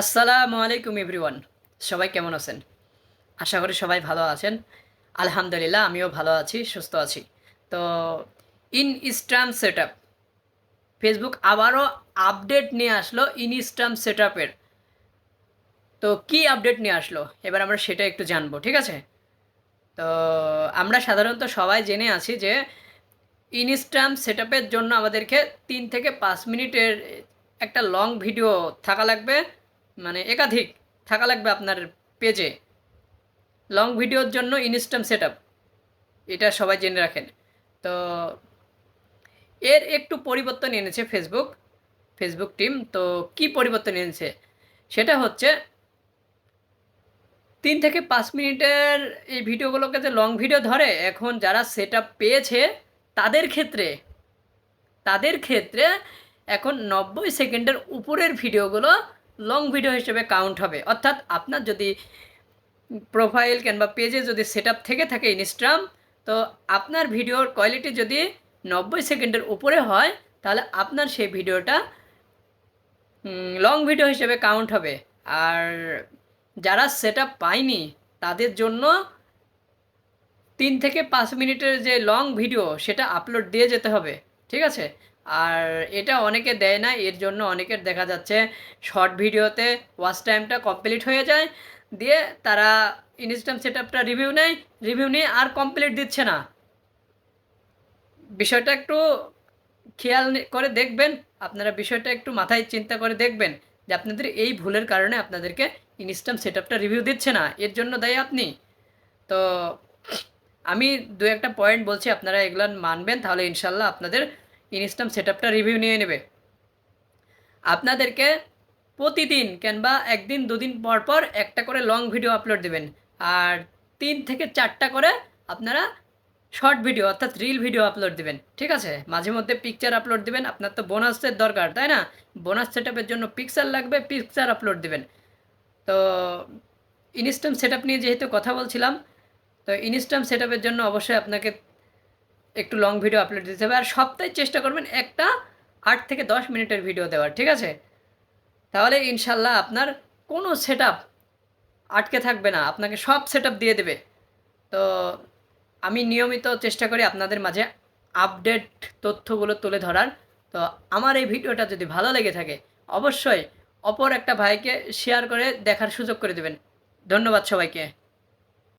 আসসালামু আলাইকুম এভরিওয়ান সবাই কেমন আছেন? আশা করি সবাই ভালো আছেন। আলহামদুলিল্লাহ, আমিও ভালো আছি, সুস্থ আছি। তো ইনস্টাম সেট আপ ফেসবুক আবারও আপডেট নিয়ে আসলো ইনস্টাম সেট আপের তো, কী আপডেট নিয়ে আসলো? এবার আমরা সেটা একটু জানব, ঠিক আছে? তো, আমরা সাধারণত সবাই জেনে আছি যে ইনস্টাম সেট আপের জন্য আমাদেরকে তিন থেকে পাঁচ মিনিটের একটা লং ভিডিও থাকা লাগবে। মানে একাধিক থাকা লাগবে আপনার পেজে লং ভিডিওর জন্য ইনস্টাম সেট এটা সবাই জেনে রাখেন। তো এর একটু পরিবর্তন এনেছে ফেসবুক ফেসবুক টিম তো কি পরিবর্তন এনেছে? সেটা হচ্ছে তিন থেকে পাঁচ মিনিটের এই ভিডিওগুলোকে যে লং ভিডিও ধরে, এখন যারা সেট পেয়েছে, তাদের ক্ষেত্রে তাদের ক্ষেত্রে এখন নব্বই সেকেন্ডের উপরের ভিডিওগুলো লং ভিডিও হিসেবে কাউন্ট হবে। অর্থাৎ আপনার যদি প্রোফাইল কিংবা পেজে যদি সেট থেকে থাকে ইনস্টাগ্রাম তো আপনার ভিডিওর কোয়ালিটি যদি নব্বই সেকেন্ডের উপরে হয়, তাহলে আপনার সেই ভিডিওটা লং ভিডিও হিসেবে কাউন্ট হবে। আর যারা সেট পায়নি, তাদের জন্য তিন থেকে পাঁচ মিনিটের যে লং ভিডিও সেটা আপলোড দিয়ে যেতে হবে। ঠিক আছে? আর এটা অনেকে দেয় না, এর জন্য অনেকের দেখা যাচ্ছে শর্ট ভিডিওতে ওয়াচ টাইমটা কমপ্লিট হয়ে যায়, দিয়ে তারা ইনস্টাম সেট আপটা রিভিউ নেয় রিভিউ নিয়ে আর কমপ্লিট দিচ্ছে না। বিষয়টা একটু খেয়াল করে দেখবেন, আপনারা বিষয়টা একটু মাথায় চিন্তা করে দেখবেন, যে আপনাদের এই ভুলের কারণে আপনাদেরকে ইনস্টাম সেট আপটা রিভিউ দিচ্ছে না, এর জন্য দেয় আপনি। তো আমি দু একটা পয়েন্ট বলছি, আপনারা এগুলো মানবেন, তাহলে ইনশাল্লাহ আপনাদের ইনস্টাম সেট আপটা রিভিউ নিয়ে নেবে। আপনাদেরকে প্রতিদিন কিংবা একদিন, দুদিন পর পর একটা করে লং ভিডিও আপলোড দেবেন। আর তিন থেকে চারটা করে আপনারা শর্ট ভিডিও অর্থাৎ রিল ভিডিও আপলোড দেবেন। ঠিক আছে? মাঝে মধ্যে পিকচার আপলোড দেবেন। আপনার তো বোনাসের দরকার, তাই না? বোনাস সেট জন্য পিকচার লাগবে পিকচার আপলোড দেবেন। তো ইনস্টাম সেট নিয়ে যেহেতু কথা বলছিলাম, তো ইনস্টাম সেট জন্য অবশ্যই আপনাকে একটু লং ভিডিও আপলোড দিতে হবে। আর সপ্তাহে চেষ্টা করবেন একটা আট থেকে দশ মিনিটের ভিডিও দেওয়ার, ঠিক আছে? তাহলে ইনশাল্লাহ আপনার কোনো সেট আটকে থাকবে না, আপনাকে সব সেট দিয়ে দেবে। তো আমি নিয়মিত চেষ্টা করি আপনাদের মাঝে আপডেট তথ্যগুলো তুলে ধরার। তো আমার এই ভিডিওটা যদি ভালো লেগে থাকে, অবশ্যই অপর একটা ভাইকে শেয়ার করে দেখার সুযোগ করে দেবেন। ধন্যবাদ সবাইকে।